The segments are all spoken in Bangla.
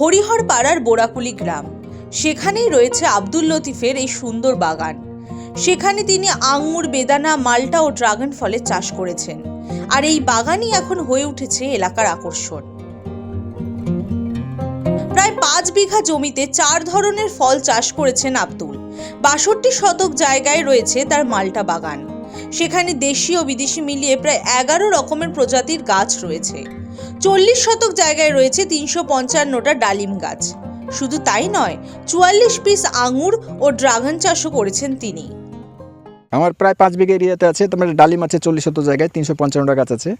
হরিহর পাড়ার বোরাকুলি গ্রাম। সেখানেই রয়েছে আব্দুল লতিফের এই সুন্দর বাগান। সেখানে তিনি আঙুর, বেদানা, মাল্টা ও ড্রাগন ফলের চাষ করেছেন। আর এই বাগানই এখন হয়ে উঠেছে এলাকার আকর্ষণ। প্রায় পাঁচ বিঘা জমিতে চার ধরনের ফল চাষ করেছেন আব্দুল। বাষট্টি শতক জায়গায় রয়েছে তার মাল্টা বাগান। সেখানে দেশি ও বিদেশি মিলিয়ে প্রায় এগারো রকমের প্রজাতির গাছ রয়েছে। চল্লিশ শতক জায়গায় রয়েছে তিনশো পঞ্চান্নটা ডালিম গাছ। শুধু তাই নয়, চুয়াল্লিশ পিস আঙুর ও ড্রাগন চাষও করেছেন তিনি। আমার প্রায় পাঁচ বিঘা এরিয়াতে আছে, তোমার ডালিম আছে চল্লিশ শত জায়গায়, তিনশো পঞ্চান্নটা গাছ আছে।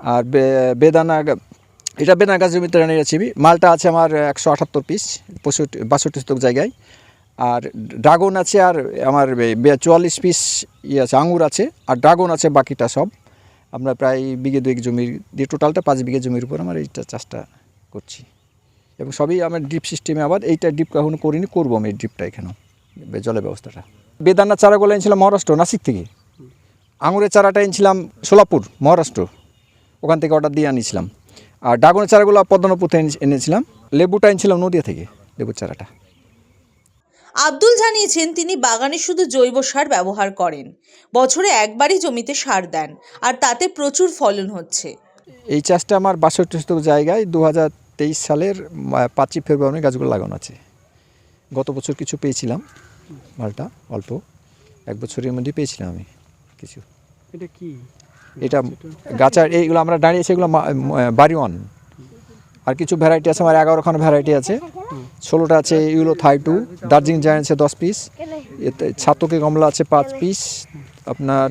আর বেদানা এটা বেদানা গাছ জমিতে নিয়েছি মালটা আছে আমার একশো আটাত্তর পিস, পঁয়ষট্টি, বাষট্টি শতক জায়গায়। আর ড্রাগন আছে আর আমার চুয়াল্লিশ পিস ইয়ে আছে, আঙুর আছে, আর ড্রাগন আছে বাকিটা সব। আমরা প্রায় বিঘে দুই জমির দিয়ে টোটালটা পাঁচ বিঘে জমির উপর আমার এইটা চাষটা করছি। এবং সবই আমার ড্রিপ সিস্টেমে আবার এইটা ডিপ কখনো করিনি, করব আমি এই ড্রিপটা এখানেও জলের ব্যবস্থাটা। বেদানার চারাগুলো এনেছিলাম মহারাষ্ট্র, নাসিক থেকে। আঙুরের চারাটা এনেছিলাম সোলাপুর, মহারাষ্ট্র। ওখান থেকে অর্ডার দিয়ে আনিছিলাম। আর ড্রাগনের চারাগুলো পদ্মনাপুর থেকে এনে- এনেছিলাম। লেবুটা এনেছিলাম নদিয়া থেকে, লেবুর চারাটা। আব্দুল জানিয়েছেন তিনি বাগানে শুধু জৈব সার ব্যবহার করেন। বছরে একবারই জমিতে সার দেন আর তাতে প্রচুর ফলন হচ্ছে। এই চাষটা আমার বাষট্টি শতক জায়গায় দু হাজার তেইশ সালের পাঁচই ফেব্রুয়ারি গাছগুলো লাগানো আছে। গত বছর কিছু পেয়েছিলাম মালটা অল্প। এক বছরের মধ্যে পেয়েছিলাম আমি কিছু। এটা কি? এটা গাছার এইগুলো আমরা দাঁড়িয়েছি এগুলো বাড়ি ওয়ান। আর কিছু ভ্যারাইটি আছে আমার এগারোখানা ভ্যারাইটি আছে। ষোলোটা আছে yellow Thai two Darjeeling giant আছে দশ পিস এতে ছাতকে কমলা আছে পাঁচ পিস আপনার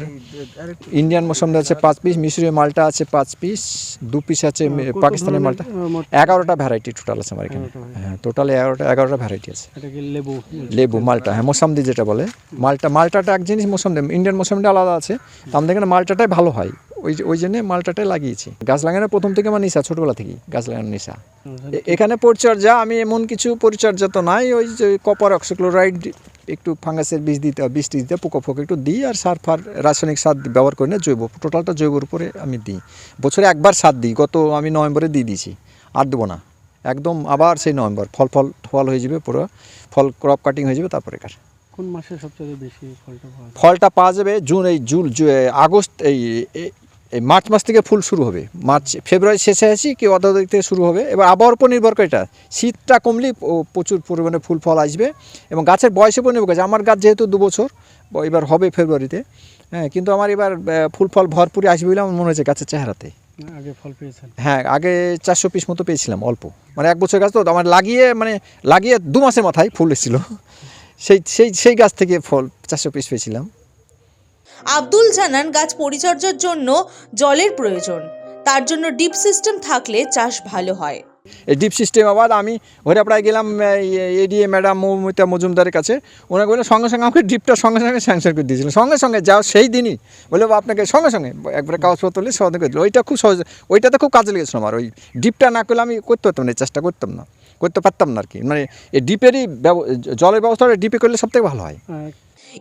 ইন্ডিয়ান মৌসুমে আছে পাঁচ পিস মিশরীয় মালটা আছে পাঁচ পিস দু পিস আছে মে- কত পাকিস্তানি মালটা এগারোটা ভ্যারাইটি টোটাল আছে আমার এখানে। হ্যাঁ টোটাল এগারোটা এগারোটা ভ্যারাইটি আছে। লেবু? লেবু মালটা হ্যাঁ মোসামদি যেটা বলে। মালটা মালটাটা এক জিনিস মোসামদি ইন্ডিয়ান মোসামদি আলাদা আছে। আমাদের এখানে মালটাটাই ভালো হয়। ওই ওই জন্যে মালটাটাই লাগিয়েছি। গাছ লাগানোর প্রথম থেকে আমার নেশা ছোটোবেলা থেকেই গাছ লাগানোর নেশা। এখানে পরিচর্যা আমি এমন কিছু পরিচর্যা তো নাই ওই যে কপার অক্সিক্লোরাইড একটু ফাঙ্গাসের বীজ দিতে বীজ টিজ দিতে পোকা ফোকা একটু দিই আর সার ফার রাসায়নিক সার ব্যবহার করি না জৈব। টোটালটা জৈবর উপরে আমি দিই। বছরে একবার সার দিই গত আমি নভেম্বরে দিয়ে দিয়েছি আর দেবো না। একদম আবার সেই নভেম্বর ফল ফল ফল হয়ে যাবে পুরো ফল ক্রপ কাটিং হয়ে যাবে তারপরে কার কোন মাসে সবচেয়ে বেশি ফলটা পাওয়া ফলটা পাওয়া যাবে জুন এই জুন আগস্ট এই এই মার্চ মাস থেকে ফুল শুরু হবে। মার্চ ফেব্রুয়ারি শেষে আসি কি অর্ধাধিক থেকে শুরু হবে। এবার আবহাওয়ার উপর নির্ভর করে এটা। শীতটা কমলেই ও প্রচুর পরিমাণে ফুল ফল আসবে এবং গাছের বয়সের উপর নির্ভর করে। আমার গাছ যেহেতু দু বছর এবার হবে ফেব্রুয়ারিতে। হ্যাঁ কিন্তু আমার এবার ফুল ফল ভরপুরই আসবে বলে আমার মনে হয়েছে গাছের চেহারাতে। আগে ফল পেয়েছেন। হ্যাঁ আগে চারশো পিস মতো পেয়েছিলাম অল্প। মানে এক বছর গাছ তো আমার লাগিয়ে মানে লাগিয়ে দু মাসের মাথায় ফুল এসেছিল। সেই সেই সেই গাছ থেকে ফল চারশো পিস পেয়েছিলাম। আব্দুল জানান গাছ পরিচর্যার জন্য জলের প্রয়োজন। তার জন্য ডিপ সিস্টেম থাকলে চাষ ভালো হয়। এই ডিপ সিস্টেম আবার আমি হরিয়াপাড়ায় গেলাম এডিএ ম্যাডাম মৌমিতা মজুমদারের কাছে। ওনাকে বলে সঙ্গে সঙ্গে আমাকে ডিপটা সঙ্গে সঙ্গে স্যাংশন করে দিয়েছিলেন সঙ্গে সঙ্গে যাও সেই দিনই বলে আপনাকে সঙ্গে সঙ্গে একবারে কাগজপত্র নিয়ে সমাধান করে দিল। ওইটা খুব সহজ ওইটাতে খুব কাজে লেগেছিল আমার। ওই ডিপটা না করলে আমি করতে পারতাম না এই চেষ্টা করতাম না করতে পারতাম না আর কি। মানে এই ডিপেরই ব্যব- জলের ব্যবস্থাটা ডিপে করলে সবথেকে ভালো হয়।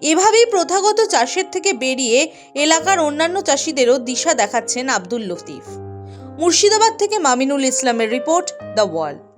এভাবেই প্রথাগত চাষের থেকে বেরিয়ে এলাকার অন্যান্য চাষিদেরও দিশা দেখাচ্ছেন আব্দুল লতিফ। মুর্শিদাবাদ থেকে মামিনুল ইসলামের রিপোর্ট, দ্য ওয়াল